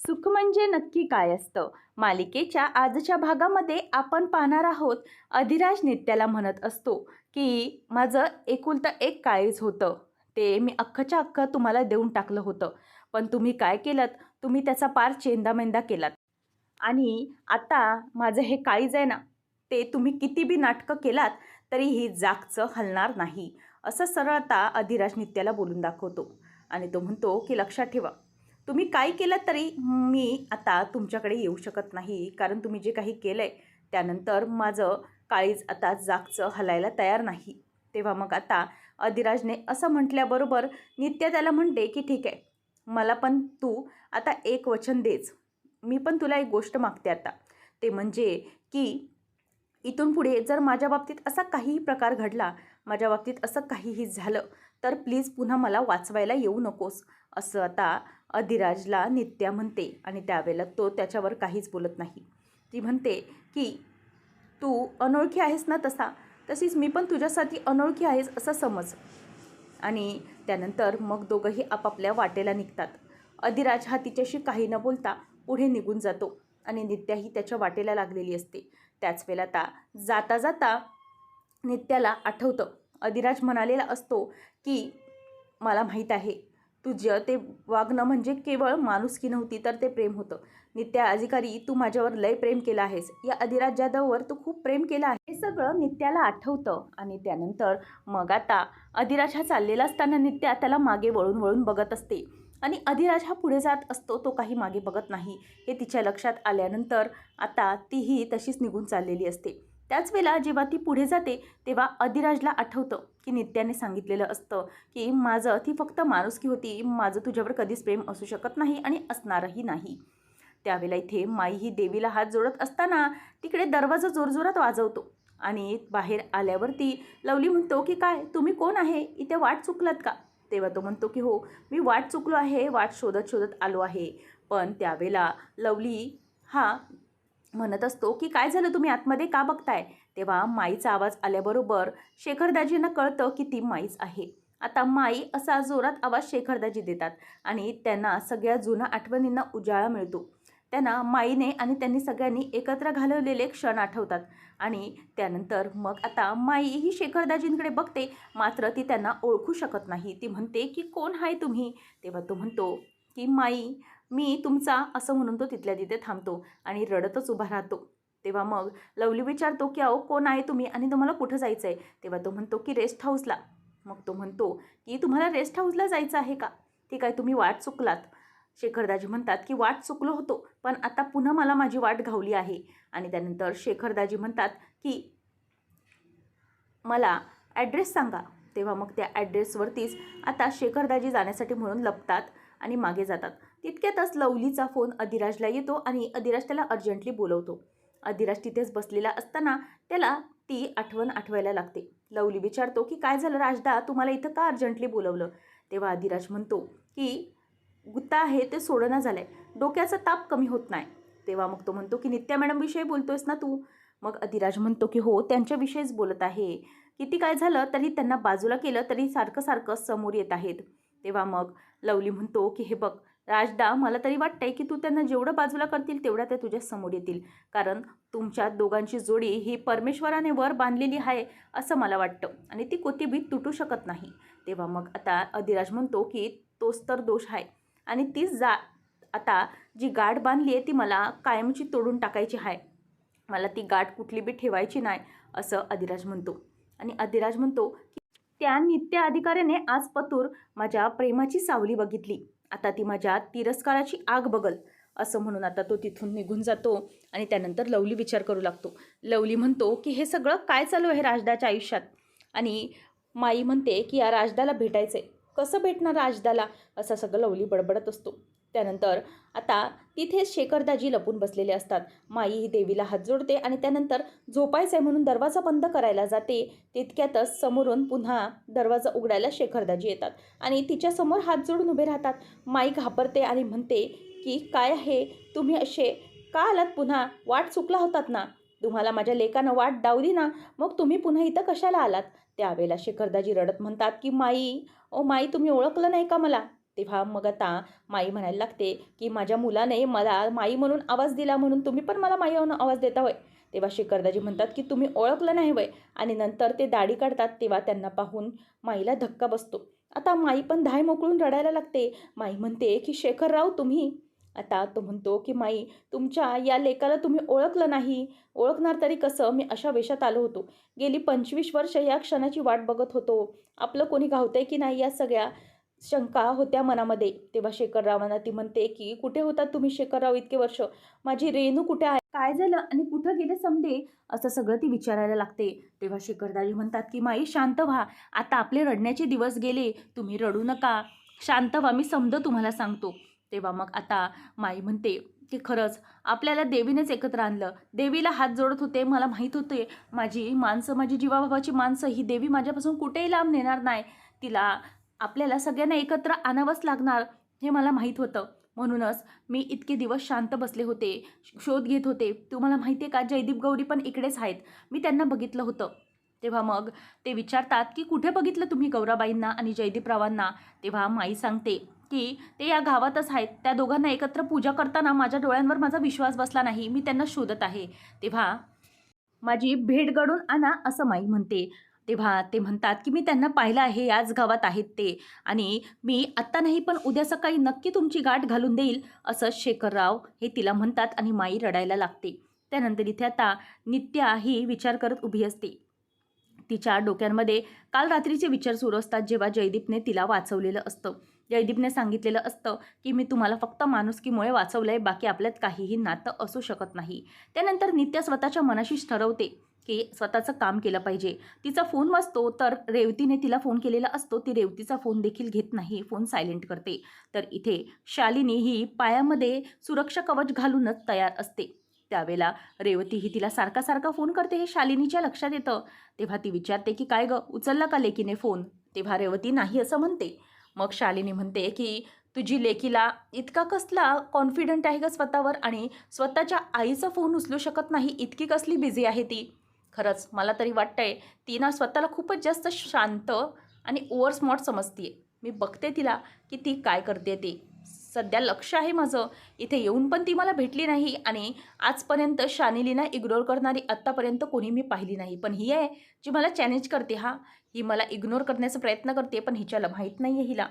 सुख म्हणजे नक्की काय असतं? मालिकेच्या आजच्या भागामध्ये आपण पाहणार आहोत अधिराज नित्याला म्हणत असतो की माझं एकुलतं एक काळीज होतं. ते मी अख्खच्या अख्खं तुम्हाला देऊन टाकलं होतं. पण तुम्ही काय केलं तुम्ही त्याचा पार चेंदामेंदा केलात. आणि आता माझं हे काळीज आहे ना ते तुम्ही किती बी नाटकं केलात तरी ही जागचं हलणार नाही. असं सरळता अधिराज नित्याला बोलून दाखवतो. आणि तो म्हणतो की लक्षात ठेवा तुम्ही काय केलं तरी मी आता तुमच्याकडे येऊ शकत नाही. कारण तुम्ही जे काही केलं आहे त्यानंतर माझं काळीज आता जागचं हलायला तयार नाही. तेव्हा मग आता अधिराजने असं म्हटल्याबरोबर नित्या त्याला म्हणते की ठीक आहे मला पण तू आता एक वचन देच. मी पण तुला एक गोष्ट मागते आता. ते म्हणजे की इथून पुढे जर माझ्या बाबतीत असा काहीही प्रकार घडला माझ्या बाबतीत असं काहीही झालं तर प्लीज पुन्हा मला वाचवायला येऊ नकोस. असं आता अधिराजला नित्या म्हणते आणि त्यावेळेला तो त्याच्यावर काहीच बोलत नाही. ती म्हणते की तू अनोळखी आहेस ना तसा? तशीच मी पण तुझ्यासाठी अनोळखी आहेस असं समज. आणि त्यानंतर मग दोघंही आपापल्या वाटेला निघतात. अधिराज हा तिच्याशी काही न बोलता पुढे निघून जातो आणि नित्याही त्याच्या वाटेला लागलेली असते. त्याच वेळेला आता जाता जाता नित्याला आठवतं. अधिराज म्हणालेला असतो की मला माहीत आहे तुझं ते वागणं म्हणजे केवळ माणुसकी नव्हती तर ते प्रेम होतं. नित्या अधिकारी तू माझ्यावर लय प्रेम केलं आहेस. या अधिराज जाधववर तू खूप प्रेम केलं आहे हे सगळं नित्याला आठवतं. आणि त्यानंतर मग आता अधिराज हा चाललेला असताना नित्या त्याला मागे वळून वळून बघत असते. आणि अधिराज हा पुढे जात असतो तो काही मागे बघत नाही. हे तिच्या लक्षात आल्यानंतर आता तीही तशीच निघून चाललेली असते. त्याच वेळेला जेव्हा ती पुढे जाते तेव्हा अधिराजला आठवतं की नित्याने सांगितलेलं असतं की माझं ती फक्त माणुसकी होती. माझं तुझ्यावर कधीच प्रेम असू शकत नाही आणि असणारही नाही. त्यावेळेला इथे माई ही देवीला हात जोडत असताना तिकडे दरवाजा जोरजोरात वाजवतो आणि बाहेर आल्यावरती लवली म्हणतो की काय तुम्ही कोण आहे? इथे वाट चुकलात का? तेव्हा तो म्हणतो की हो मी वाट चुकलो आहे. वाट शोधत शोधत आलो आहे. पण त्यावेळेला लवली हा म्हणत असतो की काय झालं? तुम्ही आतमध्ये का बघताय? तेव्हा माईचा आवाज आल्याबरोबर शेखरदाजींना कळतं की ती माईच आहे. आता माई असा जोरात आवाज शेखरदाजी देतात आणि त्यांना सगळ्या जुन्या आठवणींना उजाळा मिळतो. त्यांना माईने आणि त्यांनी सगळ्यांनी एकत्र घालवलेले क्षण आठवतात आणि त्यानंतर मग आता माई ही शेखरदाजींकडे बघते मात्र ती त्यांना ओळखू शकत नाही. ती म्हणते की कोण आहे तुम्ही? तेव्हा तो म्हणतो की माई मी तुमचा असं म्हणून तो तिथल्या तिथे थांबतो आणि रडतच उभा राहतो. तेव्हा मग लवली विचारतो की अहो कोण आहे तुम्ही आणि तुम्हाला कुठं जायचं आहे तेव्हा तो म्हणतो की रेस्ट हाऊसला. मग तो म्हणतो की तुम्हाला रेस्ट हाऊसला जायचं आहे का? ठीक आहे तुम्ही वाट चुकलात. शेखरदाजी म्हणतात की वाट चुकलो होतो पण आता पुन्हा मला माझी वाट घावली आहे. आणि त्यानंतर शेखरदाजी म्हणतात की मला ॲड्रेस सांगा. तेव्हा मग त्या ॲड्रेसवरतीच आता शेखरदाजी जाण्यासाठी म्हणून लपतात आणि मागे जातात. तितक्यातच लवलीचा फोन अधिराजला येतो आणि अधिराज त्याला अर्जंटली बोलवतो. अधिराज तिथेच बसलेला असताना त्याला ती आठवण आठवायला लागते. लवली विचारतो की काय झालं राजदा? तुम्हाला इथं का अर्जंटली बोलवलं? तेव्हा अधिराज म्हणतो की गुत्ता आहे ते सोडणं झालं आहे डोक्याचा ताप कमी होत नाही. तेव्हा मग तो म्हणतो की नित्या मॅडमविषयी बोलतोयस ना तू? मग अधिराज म्हणतो की हो त्यांच्याविषयीच बोलत आहे. किती काय झालं तरी त्यांना बाजूला केलं तरी सारखं सारखं समोर येत आहेत. तेव्हा मग लवली म्हणतो की हे बघ राजदा मला तरी वाटतंय की तू त्यांना जेवढं बाजूला करतील तेवढ्या त्या तुझ्या समोर येतील. कारण तुमच्या दोघांची जोडी ही परमेश्वराने वर बांधलेली आहे असं मला वाटतं. आणि ती कोतीबीत तुटू शकत नाही. तेव्हा मग आता अधिराज म्हणतो की तोच तर दोष आहे. आणि तीच जा आता जी गाठ बांधली आहे ती मला कायमची तोडून टाकायची आहे. मला ती गाठ कुठली बी ठेवायची नाही असं अधिराज म्हणतो. आणि अधिराज म्हणतो की त्या नित्य अधिकाऱ्याने आज पतूर माझ्या प्रेमाची सावली बघितली. आता ती माझ्या तिरस्काराची आग बघल असं म्हणून आता तो तिथून निघून जातो आणि त्यानंतर लवली विचार करू लागतो. लवली म्हणतो की हे सगळं काय चालू आहे राजदाच्या आयुष्यात? आणि माई म्हणते की या राजदाला भेटायचं आहे कसं भेटणार राजदाला? असं सगळं लवली बडबडत असतो. त्यानंतर आता तिथेच शेखरदाजी लपून बसलेले असतात. माई ही देवीला हात जोडते आणि त्यानंतर झोपायचं आहे म्हणून दरवाजा बंद करायला जाते तितक्यातच समोरून पुन्हा दरवाजा उघडायला शेखरदाजी येतात आणि तिच्यासमोर हात जोडून उभे राहतात. माई घाबरते आणि म्हणते की काय आहे? तुम्ही असे का आलात पुन्हा? वाट चुकला होतात ना? तुम्हाला माझ्या लेकानं वाट डावली ना? मग तुम्ही पुन्हा इथं कशाला आलात? त्यावेळेला शेखरदाजी रडत म्हणतात की माई ओ माई तुम्ही ओळखलं नाही का मला? तेव्हा मग आता माई म्हणायला लागते की माझ्या मुलाने मला माई म्हणून आवाज दिला म्हणून तुम्ही पण मला माई म्हणून आवाज देता होय. तेव्हा शेखरदाजी म्हणतात की तुम्ही ओळखलं नाही वय आणि नंतर ते दाढी काढतात तेव्हा त्यांना पाहून माईला धक्का बसतो. आता माई पण धाय मोकळून रडायला लागते. माई म्हणते की शेखरराव तुम्ही? आता तो म्हणतो की माई तुमच्या या लेकाला तुम्ही ओळखलं नाही. ओळखणार तरी कसं? मी अशा वेशात आलो होतो. गेली पंचवीस वर्ष या क्षणाची वाट बघत होतो. आपलं कोणी गावतंय की नाही या सगळ्या शंका होत्या मनामध्ये. तेव्हा शेखररावांना ती म्हणते की कुठे होतात तुम्ही शेखरराव इतके वर्ष? माझी रेणू कुठे आहे? काय झालं? आणि कुठं गेले समजे असं सगळं ती विचारायला लागते. तेव्हा शेखरदाजी म्हणतात की माई शांत व्हा. आता आपले रडण्याचे दिवस गेले. तुम्ही रडू नका. शांत व्हा. मी समज तुम्हाला सांगतो. तेव्हा मग आता माई म्हणते की खरंच आपल्याला देवीनेच एकत्र आणलं. देवीला हात जोडत होते. मला माहीत होते. माझी माणसं माझी जीवाभावाची माणसं ही देवी माझ्यापासून कुठेही लांब नेणार नाही. तिला आपल्याला सगळ्यांना एकत्र आणावंच लागणार हे मला माहीत होतं. म्हणूनच मी इतके दिवस शांत बसले होते शोध घेत होते. तुम्हाला माहिती आहे का जयदीप गौरी पण इकडेच आहेत. मी त्यांना बघितलं होतं. तेव्हा मग ते विचारतात की कुठे बघितलं तुम्ही गौराबाईंना आणि जयदीपरावांना तेव्हा माई सांगते की ते या गावातच आहेत. त्या दोघांना एकत्र पूजा करताना माझ्या डोळ्यांवर माझा विश्वास बसला नाही. मी त्यांना शोधत आहे. तेव्हा माझी भेट घडून आणा असं माई म्हणते. तेव्हा ते म्हणतात की मी त्यांना पाहिलं आहे याच गावात आहेत ते. आणि मी आत्ता नाही पण उद्या सकाळी नक्की तुमची गाठ घालून देईल असं शेखरराव हे तिला म्हणतात आणि माई रडायला लागते. त्यानंतर इथे आता नित्या ही विचार करत उभी असते. तिच्या डोक्यांमध्ये काल रात्रीचे विचार सुरू असतात जेव्हा जयदीपने तिला वाचवलेलं असतं. जयदीपने सांगितलेलं असतं की मी तुम्हाला फक्त माणुसकीमुळे वाचवलं आहे बाकी आपल्यात काहीही नातं असू शकत नाही. त्यानंतर नित्या स्वतःच्या मनाशीच ठरवते. की स्वतःचं काम केलं पाहिजे. तिचा फोन वाजतो तर रेवतीने तिला फोन केलेला असतो. ती रेवतीचा फोन देखील घेत नाही फोन सायलेंट करते. तर इथे शालिनी ही पायामध्ये सुरक्षा कवच घालूनच तयार असते. त्यावेळेला रेवती ही तिला सारखा सारखा फोन करते हे शालिनीच्या लक्षात येतं. तेव्हा ती विचारते की काय ग उचलला का लेकीने फोन? तेव्हा रेवती नाही असं म्हणते. मग शालिनी म्हणते की तुझी लेकीला इतका कसला कॉन्फिडंट आहे का स्वतःवर आणि स्वतःच्या आईचा फोन उचलू शकत नाही इतकी कसली बिझी आहे ती. खरंच मला तरी वाटतं आहे ती ना स्वतःला खूपच जास्त शांत आणि ओवर स्मॉट समजते मी बघते तिला की ती काय करते ते. सध्या लक्ष आहे माझं. इथे येऊन पण ती मला भेटली नाही आणि आजपर्यंत शानिलीना इग्नोर करणारी आत्तापर्यंत कोणी मी पाहिली नाही. पण ही आहे जी मला चॅलेंज करते हा. ही मला इग्नोर करण्याचा प्रयत्न करते पण हिच्याला माहीत नाही आहे हिला.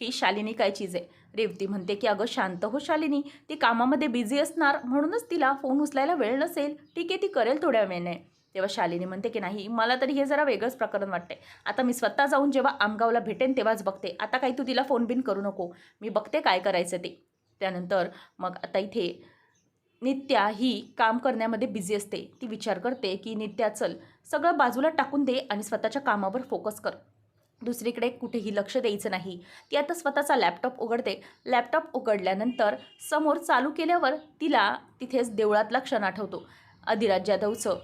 की शालिनी काय चीज आहे? रेवती म्हणते की अगं शांत हो शालिनी. ती कामामध्ये बिझी असणार म्हणूनच तिला फोन उचलायला वेळ नसेल. ठीक आहे ती करेल थोड्या वेळाने. तेव्हा शालिनी म्हणते की नाही मला तरी हे जरा वेगळंच प्रकरण वाटते आता मी स्वतः जाऊन जेव्हा आमगावला भेटेन तेव्हाच बघते. आता काही तू तिला फोन बिन करू नको. मी बघते काय करायचं ते. त्यानंतर मग आता इथे नित्या ही काम करण्यामध्ये बिझी असते. ती विचार करते की नित्या चल. सगळं बाजूला टाकून दे आणि स्वतःच्या कामावर फोकस कर. दुसरीकडे कुठेही लक्ष द्यायचं नाही. ती आता स्वतःचा लॅपटॉप उघडते. लॅपटॉप उघडल्यानंतर समोर चालू केल्यावर तिला तिथेच देवळातला क्षण आठवतो. अधिराज जाधवचं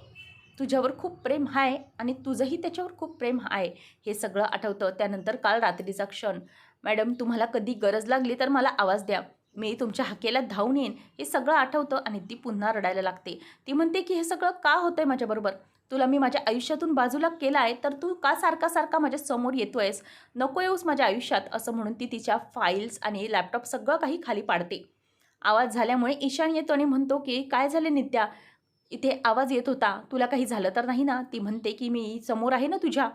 तुझ्यावर खूप प्रेम आहे आणि तुझंही त्याच्यावर खूप प्रेम आहे. हे सगळं आठवतं. त्यानंतर काल रात्रीचा क्षण. मॅडम तुम्हाला कधी गरज लागली तर मला आवाज द्या. मी तुमच्या हाकेला धावून येईन. हे सगळं आठवतं आणि ती पुन्हा रडायला लागते. ती म्हणते की हे सगळं का होतं आहे माझ्याबरोबर? तुला मी माझ्या आयुष्यातून बाजूला केला आहे तर तू का सारखा सारखा माझ्यासमोर येतो आहेस नको येऊस माझ्या आयुष्यात असं म्हणून ती तिच्या फाईल्स आणि लॅपटॉप सगळं काही खाली पाडते. आवाज झाल्यामुळे ईशान येतो आणि म्हणतो की काय झाले नित्या? इथे आवाज येत होता तुला काही झालं तर नाही ना? ती म्हणते की मी समोर आहे ना तुझ्या?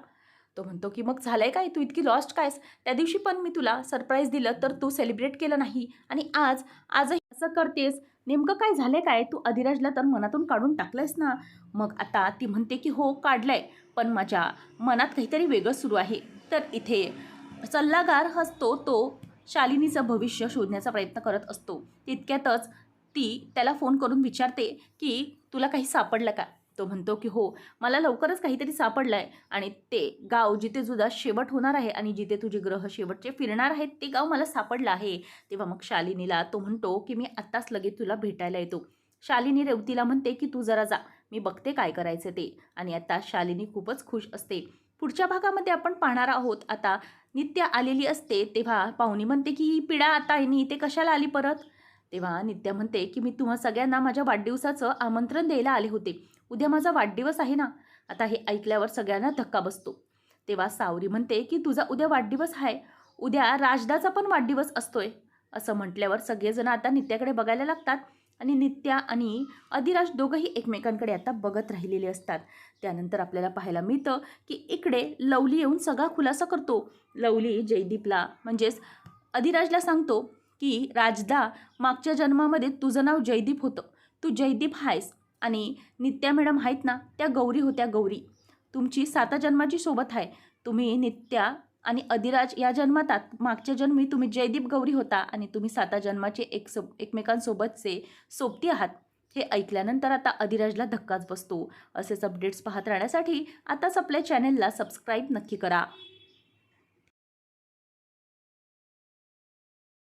तो म्हणतो की मग झालं आहे काय? तू इतकी लॉस्ट कायस? त्या दिवशी पण मी तुला सरप्राईज दिलं तर तू सेलिब्रेट केलं नाही. आणि आज आजही असं करतेस. नेमकं काय झालंय काय? तू अधिराजला तर मनातून काढून टाकलंयस ना? मग आता ती म्हणते की हो काढलंय. पण माझ्या मनात काहीतरी वेगळं सुरू आहे. तर इथे सल्लागार हसतो तो शालिनीचं भविष्य शोधण्याचा प्रयत्न करत असतो. तितक्यातच ती त्याला फोन करून विचारते की तुला काही सापडलं का? तो म्हणतो की हो मला लवकरच काहीतरी सापडलं आहे आणि ते गाव जिथे तुझा शेवट होणार आहे आणि जिथे तुझे ग्रह शेवटचे फिरणार आहेत ते गाव मला सापडलं आहे. तेव्हा मग शालिनीला तो म्हणतो की मी आत्ताच लगेच तुला भेटायला येतो. शालिनी रेवतीला म्हणते की तू जरा जा मी बघते काय करायचं ते. आणि आता शालिनी खूपच खुश असते. पुढच्या भागामध्ये आपण पाहणार आहोत आता नित्य आलेली असते तेव्हा पाहुणी म्हणते की ही पिढा आता आहे नी इथे कशाला आली परत? तेव्हा नित्या म्हणते की मी तुम्हा सगळ्यांना माझ्या वाढदिवसाचं आमंत्रण द्यायला आले होते. उद्या माझा वाढदिवस आहे ना? आता हे ऐकल्यावर सगळ्यांना धक्का बसतो. तेव्हा सावरी म्हणते की तुझा उद्या वाढदिवस आहे उद्या राजदाचा पण वाढदिवस असतोय. असं म्हटल्यावर सगळेजण आता नित्याकडे बघायला लागतात आणि नित्या आणि अधिराज दोघंही एकमेकांकडे आता बघत राहिलेले असतात. त्यानंतर आपल्याला पाहायला मिळतं की इकडे लवली येऊन सगळा खुलासा करतो. लवली जयदीपला म्हणजेच अधिराजला सांगतो की राजदा मागच्या जन्मामध्ये तुझं नाव जयदीप होतं. तू जयदीप आहेस आणि नित्या मॅडम आहेत ना त्या गौरी होत्या गौरी. तुमची साता जन्माची सोबत आहे. तुम्ही नित्या आणि अधिराज या जन्मातात मागच्या जन्मी तुम्ही जयदीप गौरी होता आणि तुम्ही साता जन्माचे एक सो एकमेकांसोबतचे सोबती आहात. हे ऐकल्यानंतर आता अधिराजला धक्काच बसतो. असेच अपडेट्स पाहत राहण्यासाठी आताच आपल्या चॅनेलला सबस्क्राईब नक्की करा.